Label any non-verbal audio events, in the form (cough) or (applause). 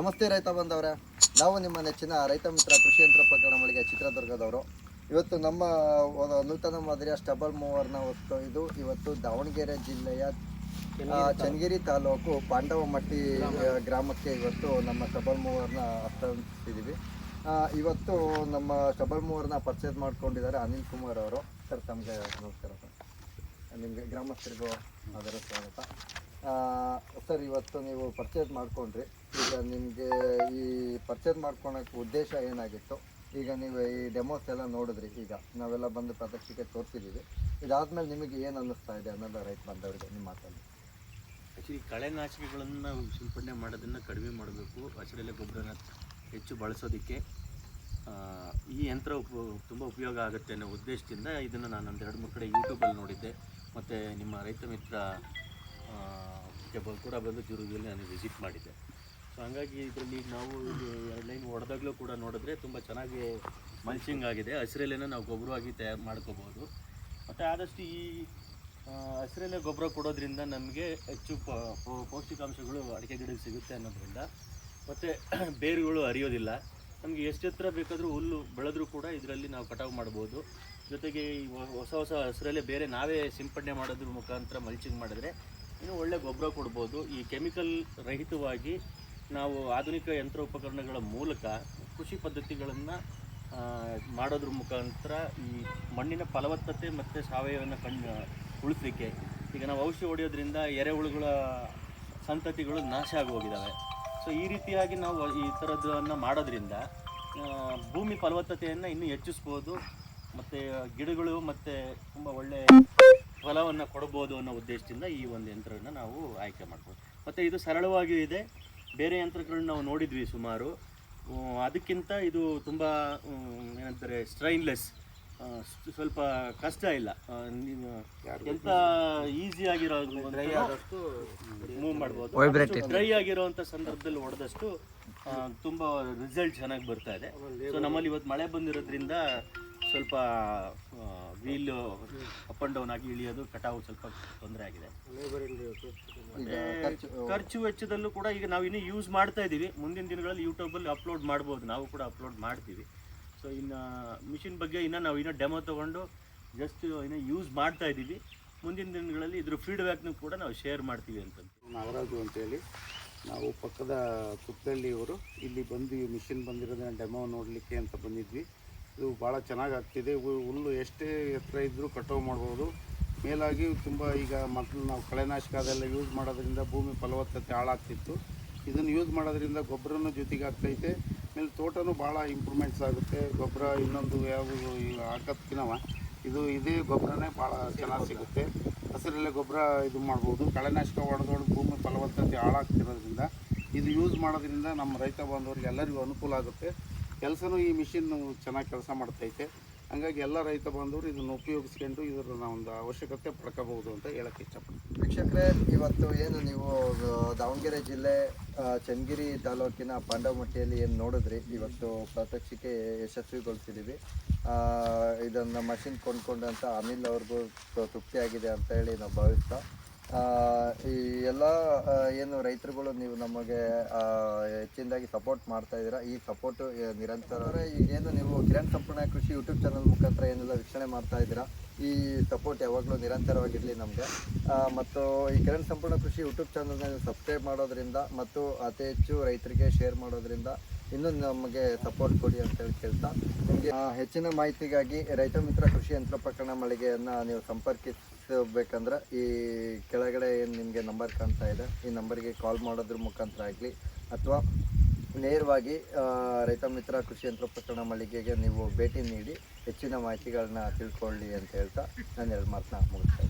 ನಮಸ್ತೆ ರೈತ ಬಂದವರೇ. ನಾವು ನಿಮ್ಮ ನೆಚ್ಚಿನ ರೈತ ಮಿತ್ರ ಕೃಷಿ ಯಂತ್ರೋಪಕರಣ ಪ್ರಕರಣ ಮಳಿಗೆ ಚಿತ್ರದುರ್ಗದವರು. ಇವತ್ತು ನಮ್ಮ ಒಂದು ನೂತನ ಮಾದರಿಯ ಸ್ಟಬಲ್ ಮೂವರ್ನ ಹೊತ್ತು ಇದು. ಇವತ್ತು ದಾವಣಗೆರೆ ಜಿಲ್ಲೆಯ ಚನ್ನಗಿರಿ ತಾಲೂಕು. ಪಾಂಡವಮಟ್ಟಿ ಗ್ರಾಮಕ್ಕೆ ಇವತ್ತು ನಮ್ಮ ಸ್ಟಬಲ್ ಮೂವರ್ನ ಹಸ್ತಿದ್ದೀವಿ ಇವತ್ತು ನಮ್ಮ ಸ್ಟಬಲ್ ಮೂವರ್ನ ಪರ್ಚೇಸ್ ಮಾಡ್ಕೊಂಡಿದ್ದಾರೆ ಅನಿಲ್ ಕುಮಾರ್ ಅವರು. ಸರ್ ತಮಗೆ ನಮಸ್ಕಾರ ಸರ್. ನಿಮಗೆ ಗ್ರಾಮಸ್ಥರಿಗೂ ಅದರ ಸ್ವಾಗತ. ಸರ್, ಇವತ್ತು ನೀವು ಪರ್ಚೇಸ್ ಮಾಡ್ಕೊಂಡ್ರಿ. ಈಗ ನಿಮಗೆ ಈ ಪರ್ಚೇಸ್ ಮಾಡ್ಕೊಳಕ್ಕೆ ಉದ್ದೇಶ ಏನಾಗಿತ್ತು? ಈಗ ನೀವು ಈ ಡೆಮೋಸ್ ಎಲ್ಲ ನೋಡಿದ್ರಿ ಈಗ. ನಾವೆಲ್ಲ ಬಂದು ಪ್ರದರ್ಶನಕ್ಕೆ ತೋರಿಸಿದ್ದೀವಿ. ಇದಾದಮೇಲೆ ನಿಮಗೆ ಏನು ಅನ್ನಿಸ್ತಾ ಇದೆ ಅನ್ನೋದು ರೈತ ಬಂದವರಿಗೆ ನಿಮ್ಮ ಮಾತಲ್ಲಿ. ಆ್ಯಕ್ಚುಲಿ ಕಳೆನಾಶಕಗಳನ್ನು ಸಿಂಪಡಣೆ ಮಾಡೋದನ್ನು ಕಡಿಮೆ ಮಾಡಬೇಕು. ಹಸಿರೆಲೆ ಗೊಬ್ಬರನ ಹೆಚ್ಚು ಬಳಸೋದಕ್ಕೆ ಈ ಯಂತ್ರ ಉಪ, ತುಂಬ ಉಪಯೋಗ ಆಗುತ್ತೆ ಅನ್ನೋ ಉದ್ದೇಶದಿಂದ ಇದನ್ನು ನಾನು ಒಂದು ಎರಡು ಮೂರು ಕಡೆ ಯೂಟ್ಯೂಬಲ್ಲಿ ನೋಡಿದ್ದೆ. ಮತ್ತು ನಿಮ್ಮ ರೈತ ಮಿತ್ರ ಕೂಡ ಬಂದು ಜುರುಗಿಯಲ್ಲಿ ನಾನು ವಿಸಿಟ್ ಮಾಡಿದ್ದೆ. ಸೊ ಹಾಗಾಗಿ ಇದರಲ್ಲಿ ನಾವು ಎರಡು ಲೈನ್ ಹೊಡೆದಾಗಲೂ ಕೂಡ ನೋಡಿದ್ರೆ ತುಂಬ ಚೆನ್ನಾಗಿ ಮಲ್ಚಿಂಗ್ ಆಗಿದೆ. ಹಸಿರೆಲೆನ ನಾವು ಗೊಬ್ಬರವಾಗಿ ತಯಾರು ಮಾಡ್ಕೋಬೋದು. ಮತ್ತು ಆದಷ್ಟು ಈ ಹಸಿರೆಲೆ ಗೊಬ್ಬರ ಕೊಡೋದ್ರಿಂದ ನಮಗೆ ಹೆಚ್ಚು ಪೌಷ್ಟಿಕಾಂಶಗಳು ಅಡಿಕೆ ಗಿಡಕ್ಕೆ ಸಿಗುತ್ತೆ ಅನ್ನೋದ್ರಿಂದ. ಮತ್ತು (clears throat) ಬೇರುಗಳು ಹರಿಯೋದಿಲ್ಲ. ನಮಗೆ ಎಷ್ಟು ಎತ್ತರ ಬೇಕಾದರೂ ಹುಲ್ಲು ಬೆಳೆದ್ರೂ ಕೂಡ ಇದರಲ್ಲಿ ನಾವು ಕಟಾವು ಮಾಡ್ಬೋದು. ಜೊತೆಗೆ ಈ ಹೊಸ ಹೊಸ ಹಸಿರಲ್ಲೇ ಬೇರೆ ನಾವೇ ಸಿಂಪಡಣೆ ಮಾಡೋದ್ರ ಮುಖಾಂತರ ಮಲ್ಚಿಂಗ್ ಮಾಡಿದ್ರೆ ಇನ್ನೂ ಒಳ್ಳೆ ಗೊಬ್ಬರ ಕೊಡ್ಬೋದು. ಈ ಕೆಮಿಕಲ್ ರಹಿತವಾಗಿ ನಾವು ಆಧುನಿಕ ಯಂತ್ರೋಪಕರಣಗಳ ಮೂಲಕ ಕೃಷಿ ಪದ್ಧತಿಗಳನ್ನು ಮಾಡೋದ್ರ ಮುಖಾಂತರ ಈ ಮಣ್ಣಿನ ಫಲವತ್ತತೆ ಮತ್ತು ಸಾವಯವನ ಕಣ್ಣು ಉಳಿಸಲಿಕ್ಕೆ ಈಗ ನಾವು ಔಷಧಿ ಹೊಡೆಯೋದ್ರಿಂದ ಎರೆಹುಳುಗಳ ಸಂತತಿಗಳು ನಾಶ ಆಗಿ ಹೋಗಿದ್ದಾವೆ ಸೊ ಈ ರೀತಿಯಾಗಿ ನಾವು ಈ ಥರದ್ದನ್ನು ಮಾಡೋದ್ರಿಂದ ಭೂಮಿ ಫಲವತ್ತತೆಯನ್ನು ಇನ್ನೂ ಹೆಚ್ಚಿಸ್ಬೋದು. ಮತ್ತು ಗಿಡಗಳು ಮತ್ತು ತುಂಬ ಒಳ್ಳೆ ಫಲವನ್ನು ಕೊಡ್ಬೋದು ಅನ್ನೋ ಉದ್ದೇಶದಿಂದ ಈ ಒಂದು ಯಂತ್ರವನ್ನು ನಾವು ಆಯ್ಕೆ ಮಾಡ್ಬೋದು. ಮತ್ತು ಇದು ಸರಳವಾಗಿಯೂ ಇದೆ. ಬೇರೆ ಯಂತ್ರಗಳನ್ನ ನಾವು ನೋಡಿದ್ವಿ ಸುಮಾರು. ಅದಕ್ಕಿಂತ ಇದು ತುಂಬ ಏನಂತಾರೆ ಸ್ಟ್ರೈನ್ಲೆಸ್ ಸ್ವಲ್ಪ ಕಷ್ಟ ಇಲ್ಲ. ಎಂತ ಈಸಿ ಆಗಿರೋ ಮೂವ್ ಮಾಡ್ಬೋದು. ಡ್ರೈ ಆಗಿರೋವಂಥ ಸಂದರ್ಭದಲ್ಲಿ ಹೊಡೆದಷ್ಟು ತುಂಬಾ ರಿಸಲ್ಟ್ ಚೆನ್ನಾಗಿ ಬರ್ತಾ ಇದೆ. ಸೊ ನಮ್ಮಲ್ಲಿ ಇವತ್ತು ಮಳೆ ಬಂದಿರೋದ್ರಿಂದ ಸ್ವಲ್ಪ ವೀಲ್ ಅಪ್ ಅಂಡ್ ಡೌನ್ ಆಗಿ ಇಳಿಯೋದು ಕಟಾವು ಸ್ವಲ್ಪ ತೊಂದರೆ ಆಗಿದೆ. ಖರ್ಚು ವೆಚ್ಚದಲ್ಲೂ ಕೂಡ ಈಗ ನಾವು ಇನ್ನೂ ಯೂಸ್ ಮಾಡ್ತಾ ಇದ್ದೀವಿ. ಮುಂದಿನ ದಿನಗಳಲ್ಲಿ ಯೂಟ್ಯೂಬಲ್ಲಿ ಅಪ್ಲೋಡ್ ಮಾಡ್ಬೋದು. ನಾವು ಕೂಡ ಅಪ್ಲೋಡ್ ಮಾಡ್ತೀವಿ. ಸೊ ಇನ್ನು ಮಿಷಿನ್ ಬಗ್ಗೆ ಇನ್ನು ನಾವು ಇನ್ನೂ ಡೆಮೋ ತೊಗೊಂಡು ಜಸ್ಟ್ ಇನ್ನು ಯೂಸ್ ಮಾಡ್ತಾ ಇದ್ದೀವಿ. ಮುಂದಿನ ದಿನಗಳಲ್ಲಿ ಇದ್ರ ಫೀಡ್ಬ್ಯಾಕ್ನೂ ಕೂಡ ನಾವು ಶೇರ್ ಮಾಡ್ತೀವಿ ಅಂತ ನಾಗರಾಜು ಅಂತೇಳಿ ನಾವು ಪಕ್ಕದ ಕುಪ್ಪಳ್ಳಿಯವರು ಇಲ್ಲಿ ಬಂದು ಈ ಮಿಷಿನ್ ಬಂದಿರೋದನ್ನ ಡೆಮೋ ನೋಡಲಿಕ್ಕೆ ಅಂತ ಬಂದಿದ್ವಿ. ಇದು ಭಾಳ ಚೆನ್ನಾಗಿ ಆಗ್ತಿದೆ ಹುಲ್ಲು ಎಷ್ಟೇ ಎತ್ತರ ಇದ್ದರೂ ಕಟಾವು ಮಾಡ್ಬೋದು. ಮೇಲಾಗಿ ತುಂಬ ಈಗ ಮೊದಲು ನಾವು ಕಳೆನಾಶಕ ಅದೆಲ್ಲ ಯೂಸ್ ಮಾಡೋದ್ರಿಂದ ಭೂಮಿ ಫಲವತ್ತತೆ ಹಾಳಾಗ್ತಿತ್ತು. ಇದನ್ನು ಯೂಸ್ ಮಾಡೋದ್ರಿಂದ ಗೊಬ್ಬರನೂ ಜೊತೆಗೆ ಆಗ್ತೈತೆ. ಮೇಲೆ ತೋಟನೂ ಭಾಳ ಇಂಪ್ರೂವ್ಮೆಂಟ್ಸ್ ಆಗುತ್ತೆ. ಗೊಬ್ಬರ ಇನ್ನೊಂದು ಯಾವುದು ಹಾಕೋದ್ಕಿನವ, ಇದು ಇದೇ ಗೊಬ್ಬರನೇ ಭಾಳ ಚೆನ್ನಾಗಿ ಸಿಗುತ್ತೆ. ಹಸಿರಲ್ಲೇ ಗೊಬ್ಬರ ಇದು ಮಾಡ್ಬೋದು. ಕಳೆನಾಶಕ ಹೊಡೆದೊಡ್ದು ಭೂಮಿ ಫಲವತ್ತತೆ ಹಾಳಾಗ್ತಿರೋದ್ರಿಂದ ಇದು ಯೂಸ್ ಮಾಡೋದ್ರಿಂದ ನಮ್ಮ ರೈತ ಬಾಂಧವರಿಗೆ ಎಲ್ಲರಿಗೂ ಅನುಕೂಲ ಆಗುತ್ತೆ. ಕೆಲಸನೂ ಈ ಮಿಷಿನ್ ಚೆನ್ನಾಗಿ ಕೆಲಸ ಮಾಡ್ತೈತೆ. ಹಂಗಾಗಿ ಎಲ್ಲ ರೈತ ಬಾಂಧವರು ಇದನ್ನು ಉಪಯೋಗಿಸ್ಕೊಂಡು ಇದರ ಒಂದು ಅವಶ್ಯಕತೆ ಪಡ್ಕೋಬಹುದು ಅಂತ ಹೇಳಕ್ಕೆ ಇಷ್ಟಪಡ್ತೀನಿ. ವೀಕ್ಷಕರೇ, ಇವತ್ತು ಏನು ನೀವು ದಾವಣಗೆರೆ ಜಿಲ್ಲೆ ಚನ್ನಗಿರಿ ತಾಲೂಕಿನ ಪಾಂಡವಮಟ್ಟಿಯಲ್ಲಿ ಏನು ನೋಡಿದ್ರಿ? ಇವತ್ತು ಪ್ರಾತ್ಯಕ್ಷಿಕೆ ಯಶಸ್ವಿಗೊಳಿಸಿದ್ದೀವಿ ಇದನ್ನು ಮಷಿನ್ ಕೊಂಡ್ಕೊಂಡಂತ ಅನಿಲ್ ಅವ್ರಿಗೂ ತೃಪ್ತಿಯಾಗಿದೆ ಅಂತ ಹೇಳಿ ನಾವು ಭಾವಿಸ್ತಾ ಈ ಎಲ್ಲ ಏನು ರೈತರುಗಳು ನೀವು ನಮಗೆ ಹೆಚ್ಚಿನದಾಗಿ ಸಪೋರ್ಟ್ ಮಾಡ್ತಾ ಇದ್ದೀರಾ, ಈ ಸಪೋರ್ಟ್ ನಿರಂತರ ಈಗೇನು ನೀವು ಕಿರಣ್ ಸಂಪೂರ್ಣ ಕೃಷಿ ಯೂಟ್ಯೂಬ್ ಚಾನಲ್ ಮುಖಾಂತರ ಏನೆಲ್ಲ ವೀಕ್ಷಣೆ ಮಾಡ್ತಾ ಇದ್ದೀರಾ, ಈ ಸಪೋರ್ಟ್ ಯಾವಾಗಲೂ ನಿರಂತರವಾಗಿರಲಿ ನಮಗೆ. ಮತ್ತು ಈ ಕಿರಣ್ ಸಂಪೂರ್ಣ ಕೃಷಿ ಯೂಟ್ಯೂಬ್ ಚಾನಲ್ನ ಸಬ್ಸ್ಕ್ರೈಬ್ ಮಾಡೋದ್ರಿಂದ ಮತ್ತು ಅತಿ ಹೆಚ್ಚು ರೈತರಿಗೆ ಶೇರ್ ಮಾಡೋದ್ರಿಂದ ಇನ್ನೂ ನಮಗೆ ಸಪೋರ್ಟ್ ಕೊಡಿ ಅಂತ ಹೇಳಿ ಕೇಳ್ತಾ, ನಿಮಗೆ ಹೆಚ್ಚಿನ ಮಾಹಿತಿಗಾಗಿ ರೈತ ಮಿತ್ರ ಕೃಷಿ ಯಂತ್ರೋಪಕರಣ ಮಳಿಗೆಯನ್ನು ನೀವು ಸಂಪರ್ಕಿಸಬೇಕಂದ್ರೆ ಈ ಕೆಳಗಡೆ ಏನು ನಿಮಗೆ ನಂಬರ್ ಕಾಣ್ತಾ ಇದೆ, ಈ ನಂಬರ್ಗೆ ಕಾಲ್ ಮಾಡೋದ್ರ ಮುಖಾಂತರ ಆಗಲಿ, ಅಥವಾ ನೇರವಾಗಿ ರೈತ ಮಿತ್ರ ಕೃಷಿ ಯಂತ್ರೋಪಕರಣ ಮಳಿಗೆಗೆ ನೀವು ಭೇಟಿ ನೀಡಿ ಹೆಚ್ಚಿನ ಮಾಹಿತಿಗಳನ್ನ ತಿಳ್ಕೊಳ್ಳಿ ಅಂತ ಹೇಳ್ತಾ ನಾನು ಎರಡು ಮಾತನ್ನ ಮುಗಿಸ್ತಾ ಇದ್ದೀನಿ.